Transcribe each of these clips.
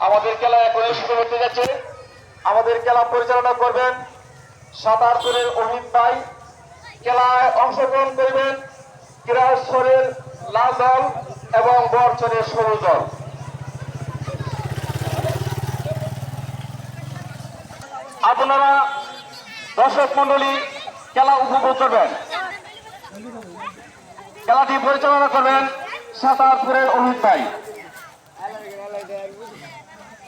আমাদের খেলা এখনই শুরু হতে যাচ্ছে। আমাদের খেলা পরিচালনা করবেন সাতারপুরের অমিত ভাই। খেলায় অংশগ্রহণ করবেন কিরাশ্বরের লাল দল এবং বরচরের সবুজ দল আপনারা দর্শক মন্ডলী খেলা উপভোগ করবেন। খেলাটি পরিচালনা করবেন সাতারপুরের অমিত ভাই।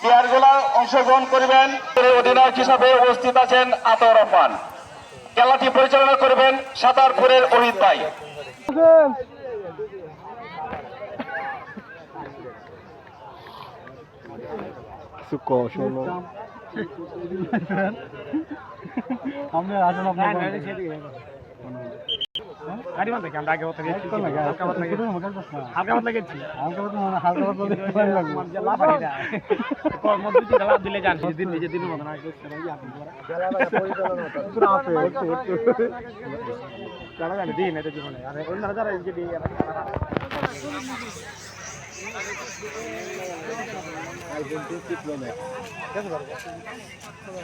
প্লেয়ারগুলা অংশগ্রহণ করবেন। অধিনায়ক হিসাবে উপস্থিত আছেন আতর রহমান। খেলাটি পরিচালনা করবেন সাতারপুরের অমিত ভাই। আমরা আসলে আপনার গাড়ি বান্ধে আমরা আগে হতে গেছি। হালকা বাত লাগে হালকা বাত লাগেছি হালকা মতো হালকা মতো ভালো লাগবে লাভ হয় না কর্ম দুটি লাভ দিলে জান দিন নিজে দিন মতো না পুরো আছে একটু একটু যারা জানে দিন এটা জীবনে। আর অন্যরা যারা এই যে দিই